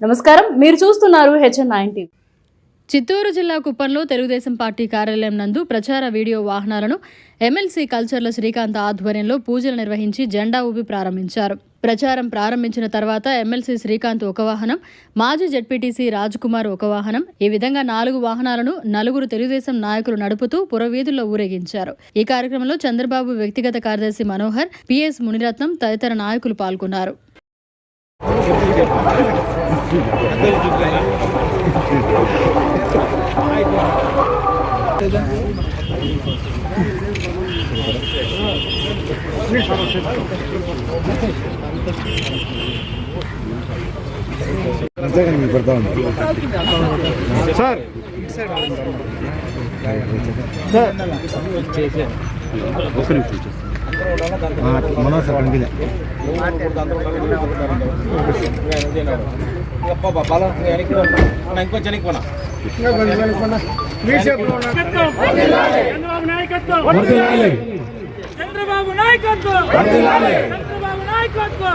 నమస్కారం. మీరు చూస్తున్నారు హెచ్ఎన్ నైన్టీ చిత్తూరు జిల్లా కుప్పంలో తెలుగుదేశం పార్టీ కార్యాలయం నందు ప్రచార వీడియో వాహనాలను ఎమ్మెల్సీ కల్చర్ల శ్రీకాంత్ ఆధ్వర్యంలో పూజలు నిర్వహించి జెండా ఊపి ప్రారంభించారు. ప్రచారం ప్రారంభించిన తర్వాత ఎమ్మెల్సీ శ్రీకాంత్ ఒక వాహనం మాజీ జడ్పీటీసీ కుమార్ ఒక వాహనం ఈ విధంగా నాలుగు వాహనాలను నలుగురు తెలుగుదేశం నాయకులు నడుపుతూ పురవీధుల్లో ఊరేగించారు. ఈ కార్యక్రమంలో చంద్రబాబు వ్యక్తిగత కార్యదర్శి మనోహర్ పిఎస్ మునిరత్నం తదితర నాయకులు పాల్గొన్నారు. ఉంది సార్. ఒక్క నిమిషం మనోజ్ సార్ కనిపించలే చంద్రబాబు నాయకత్వం చంద్రబాబు నాయకత్వం